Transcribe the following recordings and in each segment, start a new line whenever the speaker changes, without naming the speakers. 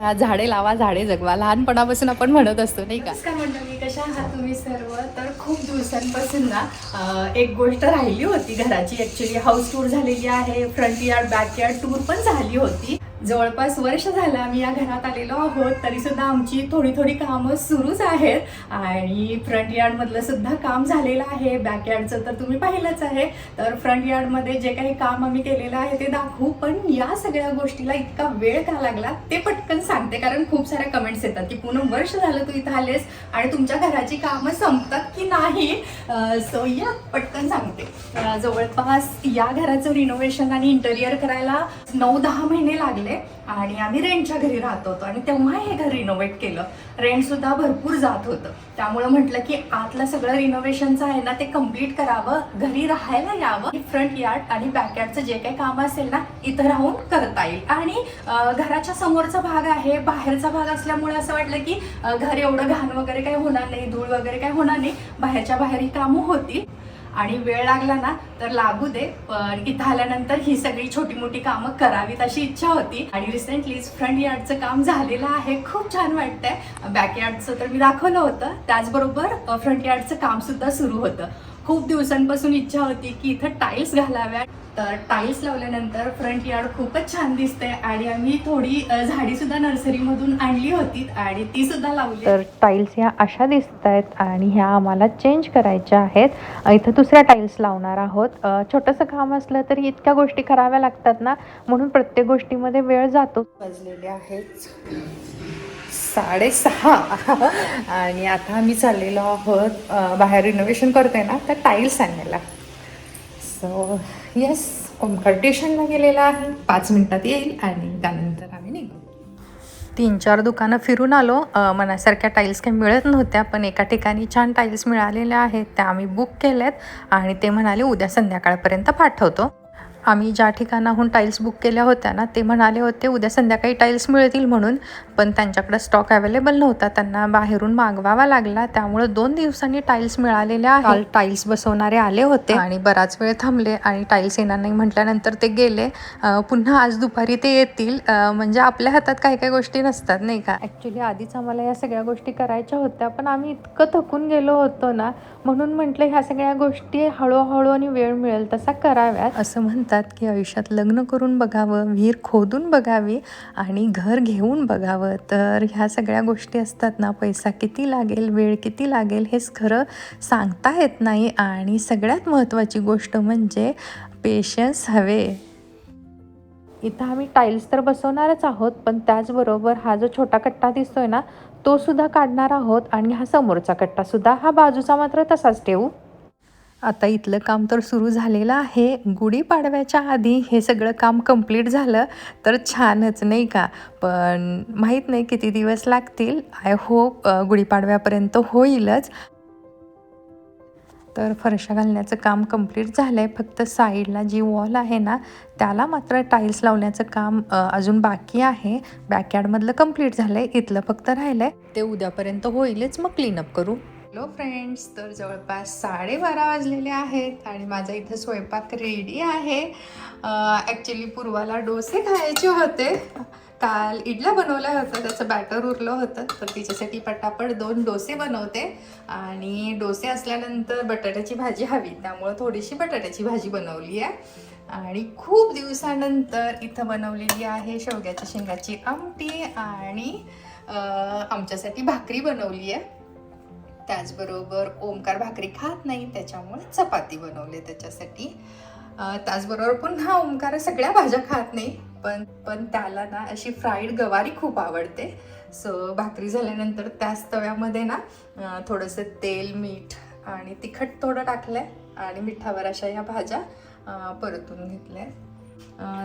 हा, झाडे लावा झाडे जगवा. लहानपणापासून आपण म्हणत असतो नाही का?
नमस्कार मंडळी कशा आहात तुम्ही सर्व? तर खूप दिवसांपासून ना अं, एक गोष्ट राहिली होती घराची. ऍक्च्युली हाऊस टूर झालेली आहे front yard back yard tour पण झाली होती. जवळपास वर्ष झालं आम्ही या घरात आलेलो आहोत तरी सुद्धा आमची थोडी थोडी कामं सुरूच आहेत. आणि फ्रंट यार्डमधलं सुद्धा काम झालेलं आहे. बॅक यार्डचं तर तुम्ही पाहिलंच आहे. तर फ्रंट यार्डमध्ये जे काही काम आम्ही केलेलं आहे ते दाखवू. पण या सगळ्या गोष्टीला इतका वेळ का लागला ते पटकन सांगते. कारण खूप साऱ्या कमेंट्स येतात की पूर्ण वर्ष झालं तू इथं आलेस आणि तुमच्या घराची कामं संपतात की नाही? सो या पटकन सांगते. जवळपास या घराचं रिनोव्हेशन आणि इंटेरियर करायला नऊ दहा महिने लागले. आणि आम्ही रेंटच्या घरी राहत होतो आणि तेव्हा हे घर रिनोव्हेट केलं. रेंट सुद्धा भरपूर जात होतं. त्यामुळं म्हटलं की आतलं सगळं रिनोव्हेशनचं आहे ना ते कंप्लीट करावं घरी राहायला यावं फ्रंट यार्ड आणि बॅकयार्डचं जे काही काम असेल ना इथं राहून करता येईल. आणि घराच्या समोरचा भाग आहे बाहेरचा भाग असल्यामुळे असं वाटलं की घर एवढं घाण वगैरे काही होणार नाही धूळ वगैरे काही होणार नाही बाहेरच्या बाहेर ही कामं होती आणि वेळ लागला ना तर लागू दे. पण इथं आल्यानंतर ही सगळी छोटी मोठी कामं करावीत अशी इच्छा होती. आणि रिसेंटलीच फ्रंट यार्डचं काम झालेलं आहे. खूप छान वाटतंय. बॅक यार्डचं तर मी दाखवलं होतं. त्याचबरोबर फ्रंट यार्डचं काम सुद्धा सुरू होतं. खूप दिवसांपासून इच्छा होती की इथं टाईल्स घालाव्या तर टाईल्स लावल्यानंतर फ्रंट यार्ड खूपच छान दिसते आणि आम्ही थोडी झाडी सुद्धा नर्सरीमधून आणली होती आणि ती सुद्धा लावली.
तर टाईल्स ह्या अशा दिसत आहेत आणि ह्या आम्हाला चेंज करायच्या आहेत. इथं दुसऱ्या टाईल्स लावणार आहोत. छोटंसं काम असलं तरी इतक्या गोष्टी कराव्या लागतात ना म्हणून प्रत्येक गोष्टीमध्ये वेळ जातो.
वाजलेले आहेत. साडेसहा. आणि आता आम्ही चाललेलो आहोत बाहेर रिनोव्हेशन करतोय ना तर टाईल्स आणायला सो येस कॉम्पिटिशनला गेलेला आहे. पाच मिनटात येईल आणि त्यानंतर आम्ही निघू.
तीन चार दुकानं फिरून आलो. मनासारख्या टाईल्स काही मिळत नव्हत्या पण एका ठिकाणी छान टाईल्स मिळालेल्या आहेत. त्या आम्ही बुक केल्यात आणि ते म्हणाले उद्या संध्याकाळपर्यंत पाठवतो. आम्ही ज्या ठिकाणाहून टाईल्स बुक केल्या होत्या ना ते म्हणाले होते उद्या संध्याकाळी टाईल्स मिळतील म्हणून. पण त्यांच्याकडे स्टॉक अवेलेबल नव्हता. त्यांना बाहेरून मागवावा लागला. त्यामुळे दोन दिवसांनी टाईल्स मिळालेल्या आहेत. टाईल्स बसवणारे आले होते. आणि बराच वेळ थांबले आणि टाईल्स येणार नाही म्हटल्यानंतर ते गेले. पुन्हा आज दुपारी ते येतील. म्हणजे आपल्या हातात काही काही गोष्टी नसतात नाही का? ॲक्च्युली आधीच आम्हाला या सगळ्या गोष्टी करायच्या होत्या पण आम्ही इतकं थकून गेलो होतो ना म्हणून म्हटलं ह्या सगळ्या गोष्टी हळूहळू आणि वेळ मिळेल तसा कराव्यात. असं म्हणतात की आयुष्यात लग्न करून बघावं विहीर खोदून बघावी आणि घर घेऊन बघावं. तर ह्या सगळ्या गोष्टी असतात ना पैसा किती लागेल वेळ किती लागेल हेच खरं सांगता येत नाही. आणि सगळ्यात महत्त्वाची गोष्ट म्हणजे पेशन्स हवे. इथं आम्ही टाईल्स तर बसवणारच आहोत पण त्याचबरोबर हा जो छोटा कट्टा दिसतोय ना तो सुद्धा काढणार आहोत. आणि हा समोरचा कट्टा सुद्धा हा बाजूचा मात्र तसाच ठेवू. आता इथलं काम तर सुरू झालेलं आहे. गुढीपाडव्याच्या आधी हे सगळं काम कंप्लीट झालं तर छानच नाही का? पण माहीत नाही किती दिवस लागतील. आय होप गुढीपाडव्यापर्यंत होईलच. तर फरशा घालण्याचं काम कंप्लीट झालं आहे फक्त साईडला जी वॉल आहे ना त्याला मात्र टाईल्स लावण्याचं काम अजून बाकी आहे. बॅकयार्डमधलं कंप्लीट झालं आहे इथलं फक्त राहिलं आहे ते उद्यापर्यंत होईलच. मग क्लीनअप करू.
हॅलो फ्रेंड्स तर जवळपास साडेबारा वाजलेले आहेत आणि माझा इथं स्वयंपाक रेडी आहे. ॲक्च्युली पूर्वाला डोसे खायचे होते. काल इडल्या बनवल्या होत्या त्याचं बॅटर उरलं होतं तर तिच्यासाठी पटापट दोन डोसे बनवते. आणि डोसे असल्यानंतर बटाट्याची भाजी हवी त्यामुळं थोडीशी बटाट्याची भाजी बनवली आहे. आणि खूप दिवसानंतर इथं बनवलेली आहे शेवग्याच्या शेंगाची आमटी आणि आमच्यासाठी भाकरी बनवली आहे. त्याचबरोबर ओमकार भाकरी खात नाही त्याच्यामुळे चपाती बनवले त्याच्यासाठी. त्याचबरोबर पुन्हा ओमकार सगळ्या भाज्या खात नाही पण पण त्याला ना अशी फ्राईड गवारी खूप आवडते. सो भाकरी झाल्यानंतर त्याच तव्यामध्ये ना थोडंसं तेल मीठ आणि तिखट थोडं टाकलं आहे आणि मिठावर अशा ह्या भाज्या परतून घेतल्या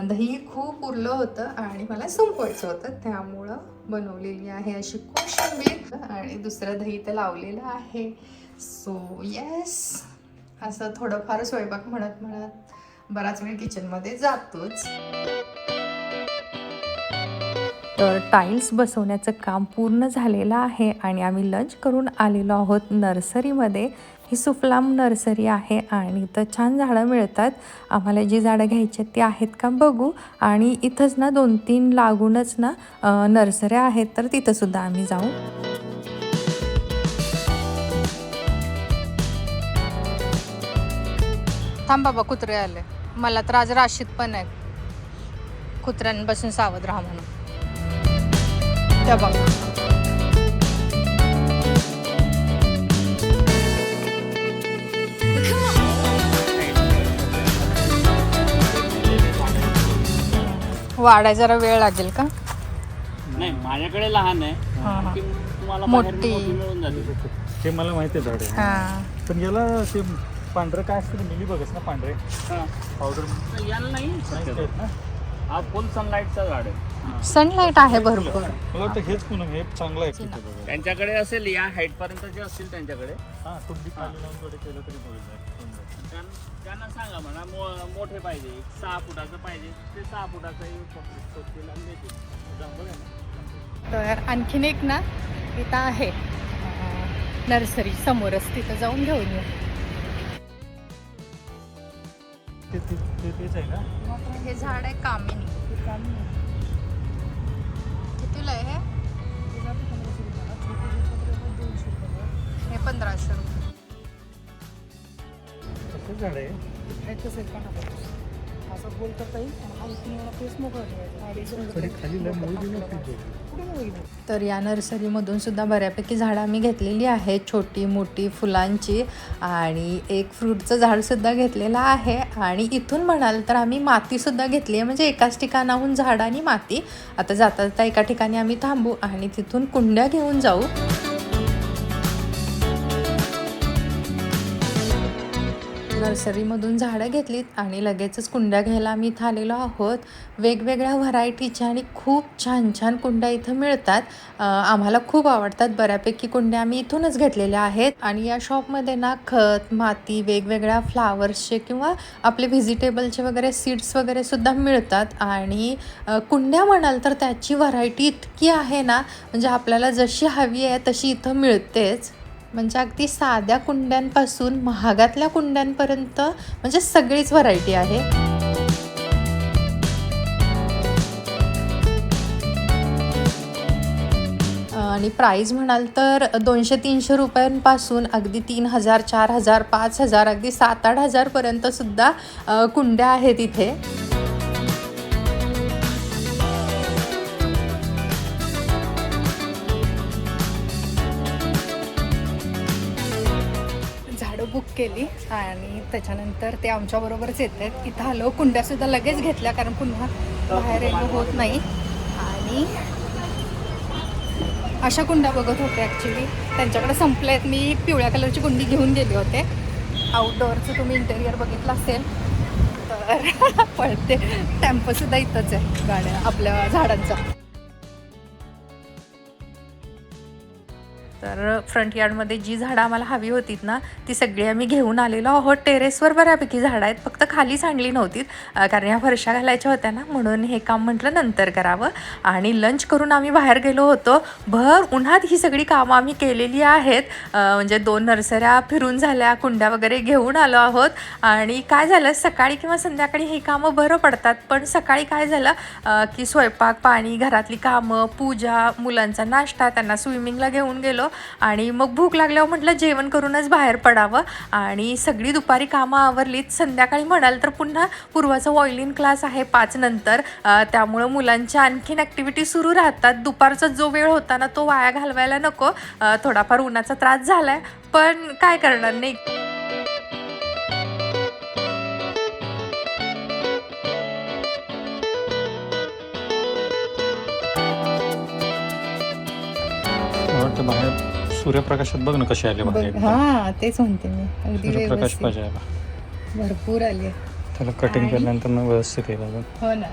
दही खूप उरलं होतं आणि मला संपवायचं होतं. त्यामुळं बनवलेली आहे अशी कोशिंबीर आणि दुसरं दही तर लावलेलं आहे. सो येस असं थोडंफार स्वयंपाक म्हणत म्हणत बराच वेळ किचनमध्ये जातोच.
तर टाईल्स बसवण्याचं काम पूर्ण झालेलं आहे आणि आम्ही लंच करून आलेलो आहोत नर्सरीमध्ये
ही सुफलाम नर्सरी आहे आणि इथं छान झाडं मिळतात. आम्हाला जी झाडं घ्यायची आहेत ती आहेत का बघू. आणि इथंच ना दोन तीन लागूनच ना नर्सऱ्या आहेत तर तिथंसुद्धा आम्ही जाऊ. थांब बाबा कुत्रे आले. मला तर आज राशीत पण आहेत. कुत्र्यांपासून सावध राहा म्हणून. त्या बाबा वाढाय जरा वेळ लागेल का?
नाही माझ्याकडे लहान आहे.
हा.
ती तुम्हाला
मोठी.
मिळून जाते.
ते मला माहिती आहे झाड आहे.
हा.
पण याला ते पांढरं काय असतं मिली बघस ना पांढरे?
हा.
पावडर
तर याला नाही शक्यतो. हा फुल सनलाईटचा झाड आहे.
सनलाईट आहे भरपूर.
मला वाटतं हेच पुन्हा हे चांगलं आहे तिथे बघा.
त्यांच्याकडे असेल या हाईट पर्यंत जे असतील त्यांच्याकडे.
हां कुंडी खाली लावून थोडे केलं तरी होईल
त्यां- त्यांना सांगा म्हणा मो- मोठे पाहिजे एक सहा फुटाचं पाहिजे ते सहा फुटाचं येऊ शकतील आणि देतील.
चांगलं आहे ना?
तर आणखीन एक ना इथं आहे. नर्सरी समोरच तिथं जाऊन घेऊन येऊ.
ते ते- ते तेच आहे ना
हे झाड आहे कामिनी. कितीला आहे? हे? हे पंधराशे रुपये.
कसं झाड आहे.
तर या नर्सरीमधून सुद्धा बऱ्यापैकी झाडं आम्ही घेतलेली आहेत. छोटी मोठी फुलांची आणि एक फ्रूटचं झाडसुद्धा घेतलेलं आहे. आणि इथून म्हणाल तर आम्ही मातीसुद्धा घेतली आहे. म्हणजे एकाच ठिकाणाहून झाड आणि माती. आता जाता जाता एका ठिकाणी आम्ही थांबू आणि तिथून कुंड्या घेऊन जाऊ. नर्सरीमधून झाडं घेतलीत आणि लगेचच कुंड्या घ्यायला आम्ही इथं आलेलो आहोत. वेगवेगळ्या व्हरायटीच्या आणि खूप छान छान कुंड्या इथं मिळतात. आम्हाला खूप आवडतात. बऱ्यापैकी कुंड्या आम्ही इथूनच घेतलेल्या आहेत. आणि या शॉपमध्ये ना खत माती वेगवेगळ्या फ्लावर्सचे किंवा आपले व्हेजिटेबलचे वगैरे सीड्स वगैरे सुद्धा मिळतात. आणि कुंड्या म्हणाल तर त्याची व्हरायटी इतकी आहे ना म्हणजे आपल्याला जशी हवी आहे तशी इथं मिळतेच. म्हणजे अगदी साध्या कुंड्यांपासून महागातल्या कुंड्यांपर्यंत म्हणजे सगळीच व्हरायटी आहे. आणि प्राईज म्हणाल तर दोनशे तीनशे रुपयांपासून अगदी तीन हजार चार हजार पाच हजार अगदी सात आठ हजारपर्यंत सुद्धा कुंड्या आहेत इथे.
बुक केली आणि त्याच्यानंतर ते आमच्याबरोबरच येत आहेत. इथं आलो. कुंड्यासुद्धा लगेच घेतल्या कारण पुन्हा बाहेर येणं होत नाही. आणि अशा कुंड्या बघत होते ॲक्च्युली त्यांच्याकडे संपले आहेत. मी पिवळ्या कलरची कुंडी घेऊन गेले होते. आउटडोअरचं तुम्ही इंटेरियर बघितलं असेल तर पळते. टॅम्पसुद्धा इथंच आहे गाड्या आपल्या झाडांचा.
तर फ्रंट यार्डमध्ये जी झाडं आम्हाला हवी होतीत ना ती सगळी आम्ही घेऊन आलेलो आहोत. टेरेसवर बऱ्यापैकी झाडं आहेत फक्त खाली सांडली नव्हतीत. कारण या फरशा घालायच्या होत्या ना म्हणून हे काम म्हटलं नंतर करावं. आणि लंच करून आम्ही बाहेर गेलो होतो. भर उन्हात ही सगळी कामं आम्ही केलेली आहेत. म्हणजे दोन नर्सऱ्या फिरून झाल्या कुंड्या वगैरे घेऊन आलो आहोत. आणि काय झालं सकाळी किंवा संध्याकाळी ही कामं बरं पडतात पण सकाळी काय झालं की स्वयंपाक पाणी घरातली कामं पूजा मुलांचा नाश्ता त्यांना स्विमिंगला घेऊन गेलो. आणि मग भूक लागल्यावर म्हटलं जेवण करूनच बाहेर पडावं. आणि सगळी दुपारी कामं आवरलीत. संध्याकाळी म्हणाल तर पुन्हा पूर्वाचा वॉयलिन क्लास आहे पाच नंतर. त्यामुळं मुलांच्या आणखीन ॲक्टिव्हिटी सुरू राहतात. दुपारचा जो वेळ होता ना तो वाया घालवायला नको. थोडाफार उन्हाचा त्रास झाला आहे पण काय करणार नाही.
वाटतं बाहेर सूर्यप्रकाशात बघ ना कसे आले बाहेर एकदम.
हां तेच म्हणते मी. अगदी
सूर्यप्रकाश
व्यवस्थित.
पाहिजे याला.
भरपूर आले
त्याला कटिंग
आणि-
केल्यानंतर ना व्यवस्थित येईल अजून.
हो ना.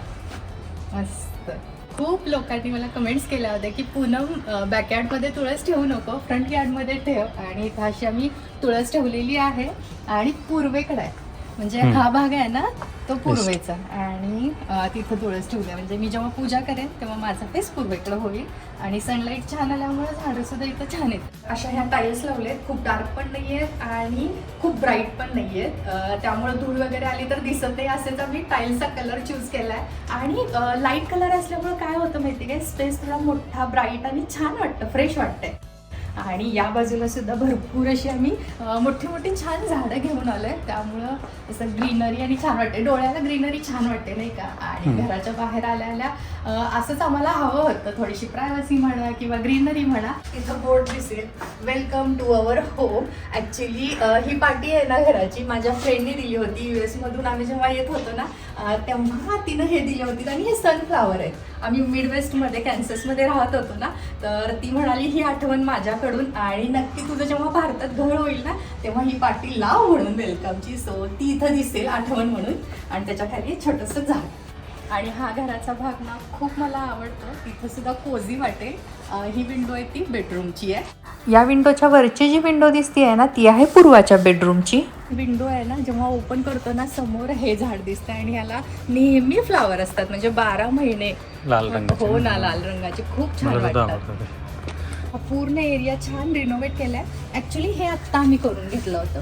मस्त. खूप लोकांनी मला कमेंट्स केल्या होत्या की पूनम बॅकयार्डमध्ये तुळस ठेवू नको फ्रंट यार्डमध्ये ठेव. आणि इथं अशी आम्ही तुळस ठेवलेली आहे आणि पूर्वेकडे आहे.
म्हणजे
हम्म.
हा भाग आहे ना तो पूर्वेचा. आणि तिथं तुळस ठेवली म्हणजे मी जेव्हा पूजा करेन तेव्हा माझा फेस पूर्वेकडे होईल. आणि सनलाईट छान आल्यामुळे झाडं सुद्धा इथं छान आहेत. अशा ह्या टाईल्स लावलेत. खूप डार्क पण नाही आहेत आणि खूप ब्राईट पण नाही आहेत त्यामुळे धूळ वगैरे आली तर दिसतही असेल तर मी टाईल्सचा कलर चूज केला आहे आणि लाइट कलर असल्यामुळे काय होतं माहिती काय स्पेस थोडा मोठा ब्राईट आणि छान वाटतं. फ्रेश वाटतंय. आणि या बाजूला सुद्धा भरपूर अशी आम्ही मोठी मोठी छान झाडं घेऊन आलोय. त्यामुळं असं ग्रीनरी आणि छान वाटते डोळ्याला ग्रीनरी छान वाटते नाही का? आणि. घराच्या बाहेर आल्या आल्या असंच आम्हाला हवं होतं. थोडीशी प्रायव्हसी म्हणा किंवा ग्रीनरी म्हणा. इथं बोर्ड दिसेल. Welcome to our home actually he party आहे ना घराची. माझ्या फ्रेंडने दिली होती. यू मधून आम्ही जेव्हा येत होतो ना तेव्हा तिनं हे दिले होते. आणि हे सनफ्लावर आहेत. आम्ही मिडवेस्टमध्ये कॅन्ससमध्ये राहत होतो ना तर ती म्हणाली ही आठवण माझ्याकडून आणि नक्की तुझं जेव्हा भारतात घर होईल ना तेव्हा ही पाटी लाव म्हणून वेलकमची सो ती इथं दिसेल आठवण म्हणून आणि त्याच्याखाली छोटंसं झाड. आणि हा घराचा भाग ना खूप मला आवडतो. इथं सुद्धा कोझी वाटेल. ही विंडो आहे ती बेडरूमची आहे.
या विंडोच्या वरची जी विंडो दिसते आहे ना ती आहे पूर्वाच्या बेडरूमची.
विंडो आहे ना जेव्हा ओपन करतो ना समोर हे झाड दिसतं आणि याला नेहमी फ्लावर असतात. म्हणजे बारा महिने
लाल
हो ना लाल रंगाचे. खूप छान वाटतात. पूर्ण एरिया छान रिनोव्हेट केलाय. ऍक्च्युली हे आत्ता आम्ही करून घेतलं होतं.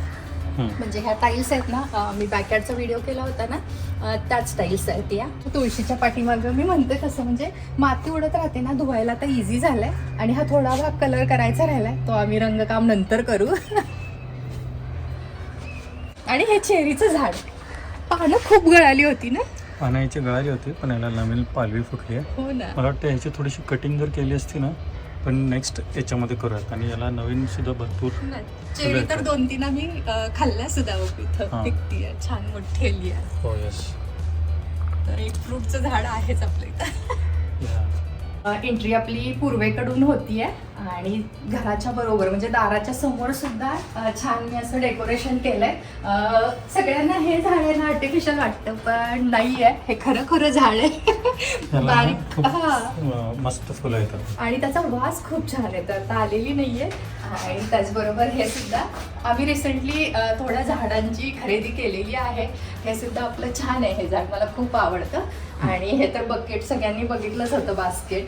म्हणजे ह्या टाईल्स आहेत ना मी बॅकयार्डचा व्हिडिओ केला होता ना त्याच टाईल्स आहेत या. तुळशीच्या पाठीमागं मी म्हणते कसं म्हणजे माती उडत राहते ना धुवायला तर इझी झालंय. आणि हा थोडा भाग कलर करायचा राहिलाय तो आम्ही रंगकाम नंतर करू. आणि हे चेरीचं झाड. पानं खूप गळाली होती ना?
पाण्याची गळाली होती पण याला नवीन पालवी फुटली आहे.
हो ना.
मला वाटतं ह्याची थोडीशी कटिंग जर केली असती ना पण नेक्स्ट याच्यामध्ये करूयात. आणि याला नवीन सुद्धा भरपूर
चेरी तर दोन तीन आम्ही खाल्ल्या सुद्धा इथं.
हा.
पिकतीये छान मोठी आहे.
हो यस
तर एक फ्रूटचं झाड आहेच आपल्या इथं. एंट्री आपली पूर्वेकडून होतीये आणि घराच्या बरोबर म्हणजे दाराच्या समोर सुद्धा छान मी असं डेकोरेशन केलंय. सगळ्यांना हे झाड आहे ना आर्टिफिशियल वाटतं पण नाही आहे हे खरं खरं झाड आहे. बारीक हा.
मस्त फुलं येतात.
आणि त्याचा वास खूप छान येतो. आता आलेली नाहीये. आणि त्याचबरोबर हे सुद्धा आम्ही रिसेंटली थोड्या झाडांची खरेदी केलेली आहे. हे सुद्धा आपलं छान आहे हे झाड मला खूप आवडतं. आणि हे तर बकेट सगळ्यांनी बघितलंच होतं बास्केट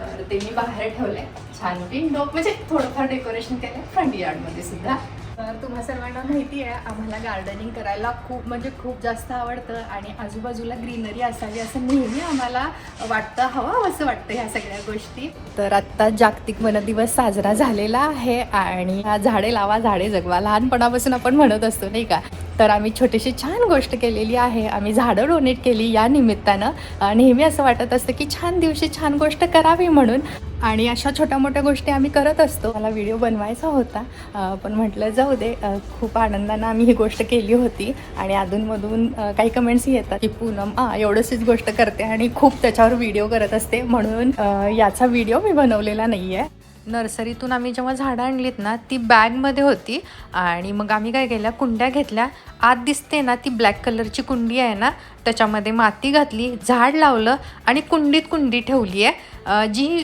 तर ते मी बाहेर ठेवलंय. छान विंडो म्हणजे थोडंफार डेकोरेशन केलंय फ्रंट यार्डमध्ये सुद्धा. तर तुम्हा सर्वांना माहिती आहे आम्हाला गार्डनिंग करायला खूप म्हणजे खूप जास्त आवडतं आणि आजूबाजूला ग्रीनरी असावी असं नेहमी आम्हाला वाटतं हवं असं वाटतं ह्या सगळ्या गोष्टी. तर आत्ता जागतिक वन दिवस साजरा झालेला आहे आणि झाडे लावा झाडे जगवा. लहानपणापासून आपण म्हणत असतो नाही का? तर आम्ही छोटीशी छान गोष्ट केलेली आहे. आम्ही झाडं डोनेट केली या निमित्तानं. नेहमी असं वाटत असतं की छान दिवशी छान गोष्ट करावी म्हणून. आणि अशा छोट्या मोठ्या गोष्टी आम्ही करत असतो. मला व्हिडिओ बनवायचा होता. पण म्हटलं जाऊ दे खूप आनंदानं आम्ही ही गोष्ट केली होती. आणि अधूनमधून काही कमेंट्स येतात की पूनम आ एवढंशीच गोष्ट करते आणि खूप त्याच्यावर व्हिडिओ करत असते. म्हणून याचा व्हिडिओ मी बनवलेला नाही आहे
नर्सरीतून आम्ही जेव्हा झाडं आणलीत ना ती बॅगमध्ये होती. आणि मग आम्ही काय केलं कुंड्या घेतल्या. आत दिसते ना ती ब्लॅक कलरची कुंडी आहे ना त्याच्यामध्ये माती घातली झाड लावलं आणि कुंडीत कुंडी ठेवली आहे जी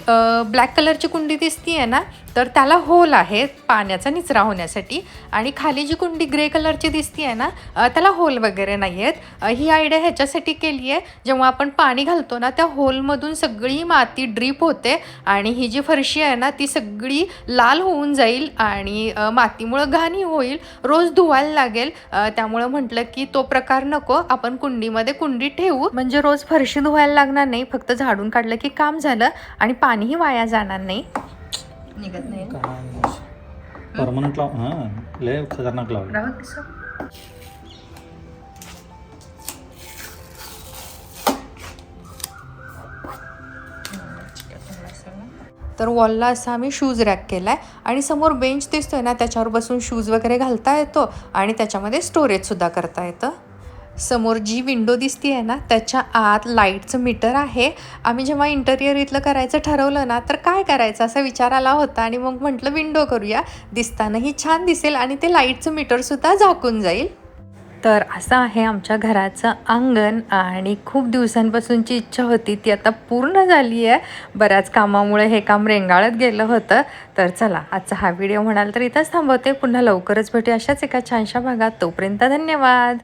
ब्लॅक कलरची कुंडी दिसती आहे ना तर त्याला होल आहे पाण्याचा निचरा होण्यासाठी. आणि खाली जी कुंडी ग्रे कलरची दिसती आहे ना त्याला होल वगैरे नाही आहेत ही आयडिया ह्याच्यासाठी केली आहे जेव्हा आपण पाणी घालतो ना त्या होलमधून सगळी माती ड्रीप होते आणि ही जी फरशी आहे ना ती सगळी लाल होऊन जाईल आणि मातीमुळं घाणी होईल. रोज धुवायला लागेल. त्यामुळं म्हटलं की तो प्रकार नको आपण कुंडीमध्ये कुंडी ठेवू. म्हणजे रोज फरशी धुवायला लागणार नाही. फक्त झाडून काढलं की काम झालं आणि पाणीही वाया जाणार नाही.
निघत नाही.
परमनंट लाव हां लय खतरनाक
कसं तर वॉलला असा आम्ही शूज रॅक केला आहे आणि समोर बेंच दिसतोय ना त्याच्यावर बसून शूज वगैरे घालता येतो आणि त्याच्यामध्ये स्टोरेजसुद्धा करता येतं. समोर जी विंडो दिसती आहे ना त्याच्या आत लाईटचं मीटर आहे. आम्ही जेव्हा इंटेरियर इथलं करायचं ठरवलं ना तर काय करायचं असा विचार आला होता. आणि मग म्हटलं विंडो करूया. दिसतानाही छान दिसेल आणि ते लाईटचं मीटरसुद्धा झाकून जाईल. तर असं आहे आमच्या घराचं अंगण आणि खूप दिवसांपासूनची इच्छा होती. ती आता पूर्ण झाली आहे बऱ्याच कामामुळे हे काम रेंगाळत गेलं होतं. तर चला आजचा हा व्हिडिओ म्हणाल तर इथंच थांबवते. पुन्हा लवकरच भेटू अशाच एका छानशा भागात. तोपर्यंत धन्यवाद!